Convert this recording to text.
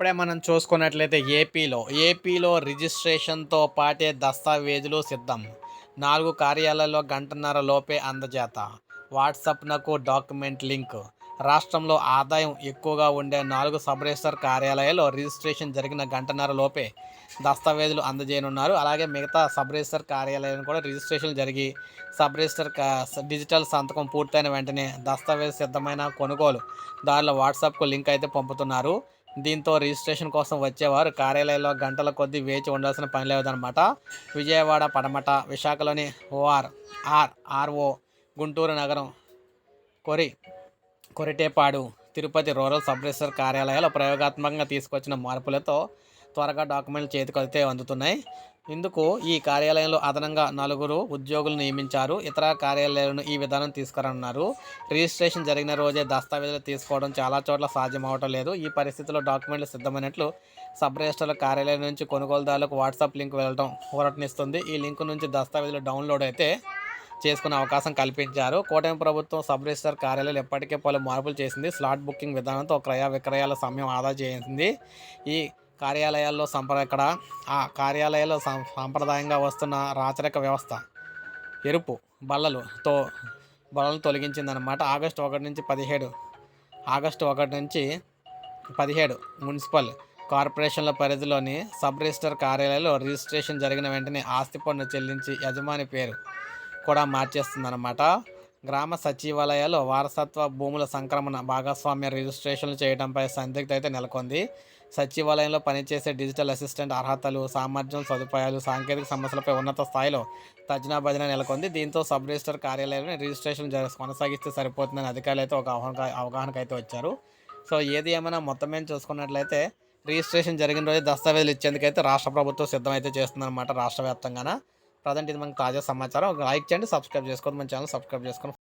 ఇప్పుడే మనం చూసుకున్నట్లయితే ఏపీలో ఏపీలో రిజిస్ట్రేషన్తో పాటే దస్తావేజులు సిద్ధం. నాలుగు కార్యాలయాల్లో గంటన్నర లోపే అందజేత. వాట్సాప్నకు డాక్యుమెంట్ లింక్. రాష్ట్రంలో ఆదాయం ఎక్కువగా ఉండే నాలుగు సబ్ రిజిస్టర్ కార్యాలయాల్లో రిజిస్ట్రేషన్ జరిగిన గంటన్నర లోపే దస్తావేజులు అందజేయనున్నారు. అలాగే మిగతా సబ్ రిజిస్టర్ కార్యాలయాలను కూడా రిజిస్ట్రేషన్ జరిగి సబ్ రిజిస్టర్ డిజిటల్ సంతకం పూర్తయిన వెంటనే దస్తావేజ్ సిద్ధమైన కొనుగోలు దానిలో వాట్సాప్కు లింక్ అయితే పంపుతున్నారు. దీంతో రిజిస్ట్రేషన్ కోసం వచ్చేవారు. కార్యాలయంలో గంటల కొద్దీ వేచి ఉండాల్సిన పని లేదనమాట విజయవాడ పడమట విశాఖలోని ఓఆర్ ఆర్ ఆర్ఓ గుంటూరు నగరం కొరి Koritepadu Tirupati rural sub register కార్యాలయాలు ప్రయోగాత్మకంగా తీసుకొచ్చిన మార్పులతో త్వరగా డాక్యుమెంట్లు చేతికి అయితే అందుతున్నాయి. ఇందుకు ఈ కార్యాలయంలో అదనంగా నలుగురు ఉద్యోగులు నియమించారు. ఇతర కార్యాలయాలను ఈ విధానం తీసుకురన్నారు. రిజిస్ట్రేషన్ జరిగిన రోజే దస్తావేజులు తీసుకోవడం చాలా చోట్ల సాధ్యం అవటం లేదు. ఈ పరిస్థితిలో డాక్యుమెంట్లు సిద్ధమైనట్లు సబ్ రిజిస్టర్ల కార్యాలయం నుంచి కొనుగోలుదారులకు వాట్సాప్ లింక్ వెళ్ళడం ఊరటనిస్తుంది. ఈ లింక్ నుంచి దస్తావేజులు డౌన్లోడ్ అయితే చేసుకునే అవకాశం కల్పించారు. కూటమి ప్రభుత్వం సబ్ రిజిస్టర్ కార్యాలయాలు ఎప్పటికే పలు మార్పులు చేసింది. స్లాట్ బుకింగ్ విధానంతో క్రయ విక్రయాల సమయం ఆదా చేసింది. ఈ కార్యాలయాల్లో సంప్ర ఇక్కడ ఆ కార్యాలయాల్లో సం- సాంప్రదాయంగా వస్తున్న రాచరిక వ్యవస్థ. ఎరుపు బల్లలుతో బల్లలు తొలగించిందనమాట ఆగస్టు ఒకటి నుంచి పదిహేడు ఆగస్టు ఒకటి నుంచి పదిహేడు మున్సిపల్ కార్పొరేషన్ల పరిధిలోని సబ్ రిజిస్టర్ కార్యాలయంలో రిజిస్ట్రేషన్ జరిగిన వెంటనే ఆస్తి పన్ను చెల్లించి యజమాని పేరు కూడా మార్చేస్తుందన్నమాట. గ్రామ సచివాలయాల్లో వారసత్వ భూముల సంక్రమణ భాగస్వామ్య రిజిస్ట్రేషన్లు చేయడంపై సందిగ్ధత అయితే నెలకొంది. సచివాలయంలో పనిచేసే డిజిటల్ అసిస్టెంట్ అర్హతలు సామర్థ్యం సదుపాయాలు సాంకేతిక సమస్యలపై ఉన్నత స్థాయిలో తజ్నా భజన నెలకొంది. దీంతో సబ్ రిజిస్టర్ కార్యాలయంలో రిజిస్ట్రేషన్ కొనసాగిస్తే సరిపోతుందని అధికారులు అయితే ఒక అవగాహన అవగాహనకు అయితే వచ్చారు. సో ఏది ఏమైనా మొత్తం మీద చూసుకున్నట్లయితే రిజిస్ట్రేషన్ జరిగిన రోజు దస్తావేజులు ఇచ్చేందుకైతే రాష్ట్ర ప్రభుత్వం సిద్ధమైతే చేస్తుందన్నమాట రాష్ట్ర వ్యాప్తంగాన. ప్రజెంట్ ఇది మనకు తాజా సమాచారం. లైక్ చేయండి సబ్స్క్రైబ్ చేసుకోండి మన ఛానల్ సబ్స్క్రైబ్ చేసుకోండి.